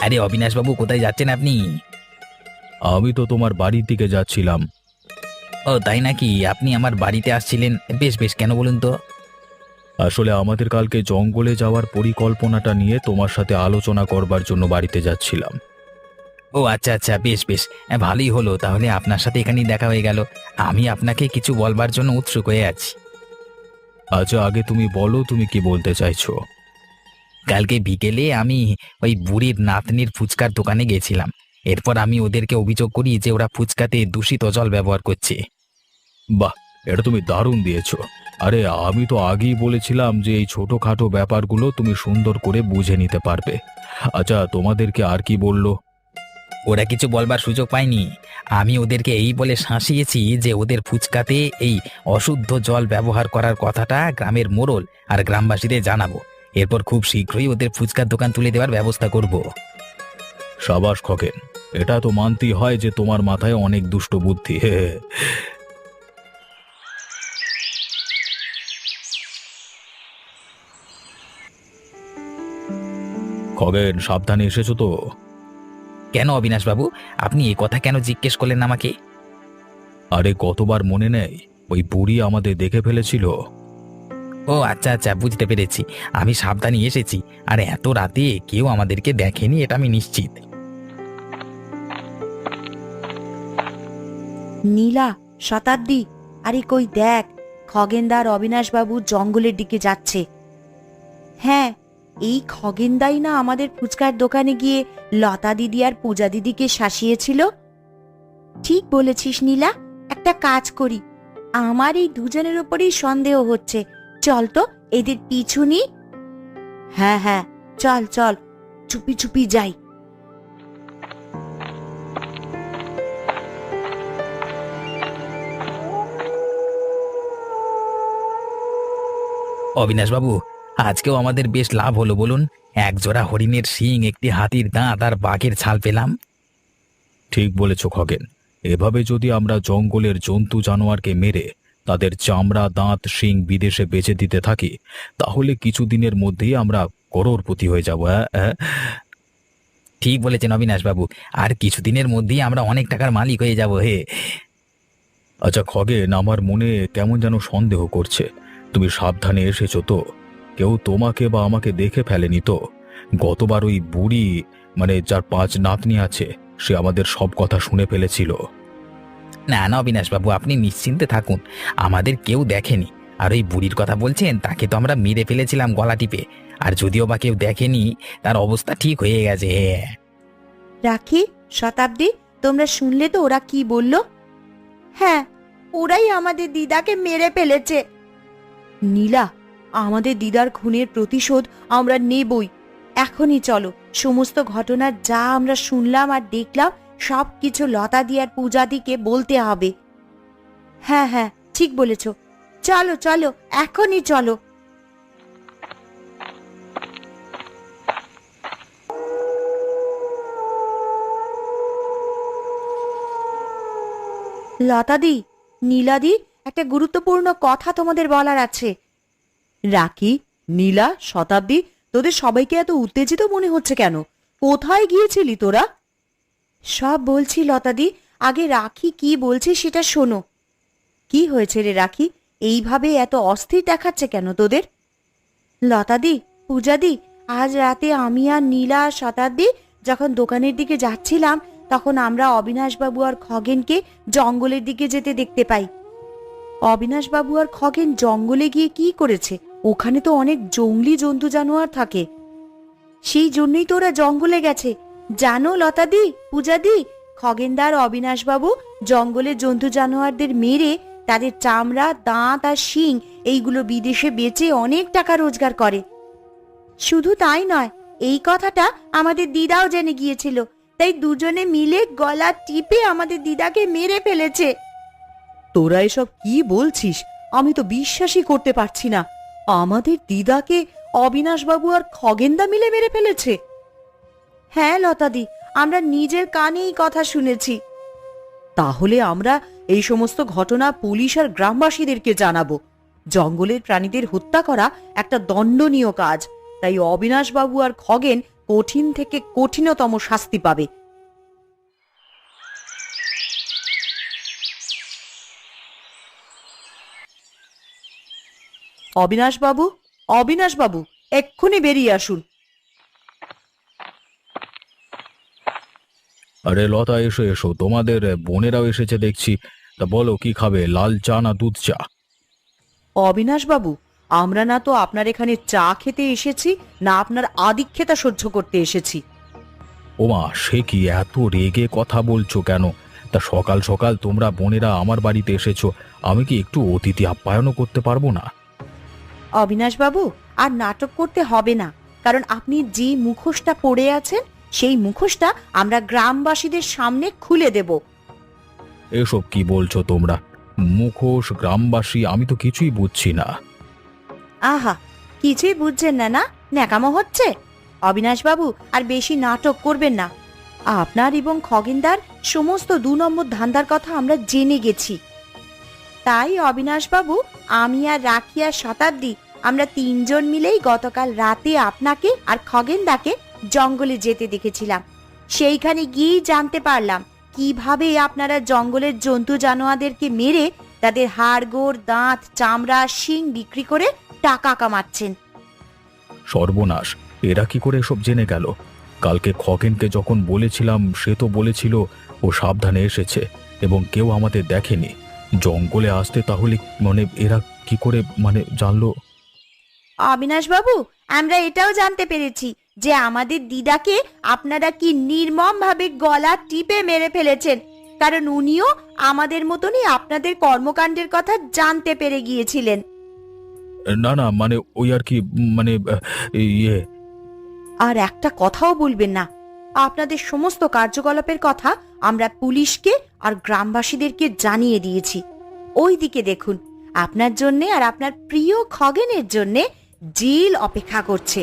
আরে অবিনাশবাবু কোথায় যাচ্ছেন আপনি? আমি তো তোমার বাড়ির দিকে যাচ্ছিলাম। ও তাই নাকি? আপনি আমার বাড়িতে আসছিলেন। বেশ বেশ কেন বলুন তো? আসলে আমাদের কালকে জঙ্গলে যাওয়ার পরিকল্পনাটা নিয়ে তোমার সাথে আলোচনা করবার জন্য বাড়িতে যাচ্ছিলাম। ও আচ্ছা আচ্ছা বেশ বেশ। হ্যাঁ, ভালোই হলো। তাহলে আপনার সাথে এখানেই দেখা হয়ে গেল। আমি আপনাকে কিছু বলবার জন্য উৎসুক হয়ে আছি। আচ্ছা আগে তুমি বলো তুমি কি বলতে চাইছো। কালকে বিকেলে আমি ওই বুড়ির নাতনির ফুচকার দোকানে গেছিলাম। এরপর আমি ওদেরকে অভিযোগ করি যে ওরা ফুচকাতে দূষিত জল ব্যবহার করছে। বাহ, এটা তুমি দারুণ দিয়েছ। আরে, আমি তো আগেই বলেছিলাম যে এই ছোটখাটো ব্যাপারগুলো তুমি সুন্দর করে বুঝে নিতে পারবে। আচ্ছা তোমাদেরকে আর কি বলল? ওরা কিছু বলবার সুযোগ পায়নি। আমি ওদেরকে এই বলে শাঁসিয়েছি যে ওদের ফুচকাতে এই অশুদ্ধ জল ব্যবহার করার কথাটা গ্রামের মোড়ল আর গ্রামবাসীদের জানাব। এরপর খুব শীঘ্রই ওদের ফুচকার দোকান তুলে দেওয়ার ব্যবস্থা করব। সাবাস খকেন এটা তো মানতেই হয় যে তোমার মাথায় অনেক দুষ্ট বুদ্ধি। হে হে। খগেন সাবধানে এসেছ তো? কেন অবিনাশবাবু? আপনি এই কথা কেন জিজ্ঞেস করলেন আমাকে? আরে কতবার মনে নেই ওই বুড়ি আমাদের দেখে ফেলেছিল। ও আচ্ছা আচ্ছা বুঝতে পেরেছি। আমি সাবধানে এসেছি। আর এত রাতে কেউ আমাদেরকে দেখেনি, এটা আমি নিশ্চিত। নীলা, শতাব্দী, আরে কই দেখ, খগেনদার অবিনাশবাবু জঙ্গলের দিকে যাচ্ছে। হ্যাঁ এই খগেনদাই না আমাদের ফুচকার দোকানে গিয়ে লতা দিদি আর পূজা দিদিকে শাসিয়েছিল? ঠিক বলেছিস নীলা, একটা কাজ করি। আমার এই দুজনের ওপরেই সন্দেহ হচ্ছে। চল তো এদের পিছু নি। হ্যাঁ হ্যাঁ চল চল চুপি চুপি যাই। অবিনাশবাবু আজকেও আমাদের বেশ লাভ হলো বলুন। এক জোড়া হরিণের শিং একটি হাতির দাঁত আর বাঘের ছাল পেলাম। ঠিক বলেছ খগেন। এভাবে যদি আমরা জঙ্গলের জন্তু জানোয়ারকে মেরে তাদের চামড়া, দাঁত, শিং বিদেশে বেচে দিতে থাকি। তাহলে কিছুদিনের মধ্যেই আমরা করোড়পতি হয়ে যাব ঠিক বলেছেন অবিনাশবাবু। আর কিছুদিনের মধ্যেই আমরা অনেক টাকার মালিক হয়ে যাব, হে। আচ্ছা খগেন, আমার মনে কেমন যেন সন্দেহ করছে। তুমি সাবধানে এসেছ তো। কেউ তোমাকে বা আমাকে দেখে ফেলেনি তো। গতবার ওই বুড়ি মানে যার পাঁচ নাতনি আছে, সে আমাদের সব কথা শুনে ফেলেছিল। না না, অবিনাশবাবু, আপনি নিশ্চিন্তে থাকুন। আমাদের কেউ দেখেনি। আর ওই বুড়ির কথা বলছেন, তাকে তো আমরা মেরে ফেলেছিলাম গলা টিপে। আর যদিও বা কেউ দেখেনি, তার অবস্থা ঠিক হয়ে গেছে। রাখি, শতাব্দী, তোমরা শুনলে তো ওরা কি বলল? হ্যাঁ ওরাই আমাদের দিদাকে মেরে ফেলেছে। নীলা, আমাদের দিদার খুনের প্রতিশোধ আমরা নেবই। এখনই চলো, সমস্ত ঘটনা যা আমরা শুনলাম আর দেখলাম সব কিছু লতা দি আর পূজাদিকে বলতে হবে। হ্যাঁ হ্যাঁ ঠিক বলেছ। চলো চলো, এখনই চলো। লতাদি, নীলাদি, একটা গুরুত্বপূর্ণ কথা তোমাদের বলার আছে। রাকি, নীলা, শতাব্দী, তোদের সবাইকে এত উত্তেজিত মনে হচ্ছে কেন? কোথায় গিয়েছিলি তোরা? সব বলছি লতাদি আগে রাখি কি বলছে সেটা শোনো। কি হয়েছে রে রাখি? এইভাবে এত অস্থির দেখাচ্ছে কেন তোদের? লতাদি পূজাদি আজ রাতে আমি আর নীলা আর শতাব্দী যখন দোকানের দিকে যাচ্ছিলাম, তখন আমরা অবিনাশবাবু আর খগেনকে জঙ্গলের দিকে যেতে দেখতে পাই। অবিনাশবাবু আর খগেন জঙ্গলে গিয়ে কি করেছে? ওখানে তো অনেক জঙ্গলি জন্তু জানোয়ার থাকে। সেই জন্যই তো ওরা জঙ্গলে গেছে। জানো লতাদি, পূজাদি, খগেনদার অবিনাশবাবু, জঙ্গলে জন্তু জানোয়ারদের মেরে তাদের চামড়া, দাঁত আর শিং এইগুলো বিদেশে বেচে অনেক টাকা রোজগার করে। শুধু তাই নয়, এই কথাটা আমাদের দিদাও জেনে গিয়েছিল, তাই দুজনে মিলে গলা টিপে আমাদের দিদাকে মেরে ফেলেছে। তোরা এসব কি বলছিস? আমি তো বিশ্বাসই করতে পারছি না। আমাদের দিদাকে অবিনাশবাবু আর খগেন্দা মিলে মেরে ফেলেছে। হ্যাঁ লতাদি, আমরা নিজের কানেই কথা শুনেছি। তাহলে আমরা এই সমস্ত ঘটনা পুলিশ আর গ্রামবাসীদেরকে জানাব। জঙ্গলের প্রাণীদের হত্যা করা একটা দণ্ডনীয় কাজ। তাই অবিনাশবাবু আর খগেন কঠিন থেকে কঠিনতম শাস্তি পাবে। অবিনাশবাবু অবিনাশবাবু অবিনাশ এক্ষুনি বেরিয়ে আসুন। আরে লতা এসো এসো। তোমাদের বোনেরাও এসেছে দেখছি। তা বলো কি খাবে লাল চা না দুধ চা? অবিনাশবাবু আমরা না তো আপনার এখানে চা খেতে এসেছি না আপনার আদিক্ষেতা সহ্য করতে এসেছি। ওমা সে কি এত রেগে কথা বলছো কেন? তা সকাল সকাল তোমরা বোনেরা আমার বাড়িতে এসেছ আমি কি একটু অতিথি আপ্যায়নও করতে পারব না? অবিনাশবাবু আর নাটক করতে হবে না কারণ আপনি যে মুখোশটা পড়ে আছেন সেই মুখোশটা আমরা গ্রামবাসীদের সামনে খুলে দেব। এসব কি বলছো তোমরা? মুখোশ গ্রামবাসী আমি তো কিছুই বুঝছি না। আহা কিছুই বুঝছেন না না? ন্যাকামো হচ্ছে? অবিনাশবাবু আর বেশি নাটক করবেন না। আপনার এবং খগেনদার সমস্ত দু নম্বর ধান্দার কথা আমরা জেনে গেছি। তাই অবিনাশবাবু আমি আর রাখি আর শতাব্দী আমরা তিনজন মিলেই গতকাল রাতে আপনাকে আর খগেনদাকে জঙ্গলে যেতে দেখেছিলাম। সেইখানে গিয়েই জানতে পারলাম কীভাবে আপনারা জঙ্গলের জন্তু জানোয়ারদেরকে মেরে তাদের হাড়গোড় দাঁত, চামড়া, শিং বিক্রি করে টাকা কামাচ্ছেন। সর্বনাশ, এরা কি করে এসব জেনে গেল? কালকে খগেনকে যখন বলেছিলাম, সে তো বলেছিল, ও সাবধানে এসেছে এবং কেউ আমাদের দেখেনি। জঙ্গলে আসতে তাহলে মানে এরা কি করে মানে জানলো? অবিনাশ বাবু আমরা এটাও জানতে পেরেছি যে আমাদের দিদাকে আপনারা কি নির্মম ভাবে গলা টিপে মেরে ফেলেছেন। কারণ উনিও আমাদের মতনই আপনাদের কর্মকাণ্ডের কথা জানতে পেরে গিয়েছিলেন। না না মানে ওই আর কি মানে ইয়ে। আর একটা কথাও বলবেন না। আপনাদের সমস্ত কার্যকলাপের কথা আমরা পুলিশকে আর গ্রামবাসীদেরকে জানিয়ে দিয়েছি। ওই দিকে দেখুন আপনার জন্যে আর আপনার প্রিয় খগেনের জন্যে জেল অপেক্ষা করছে।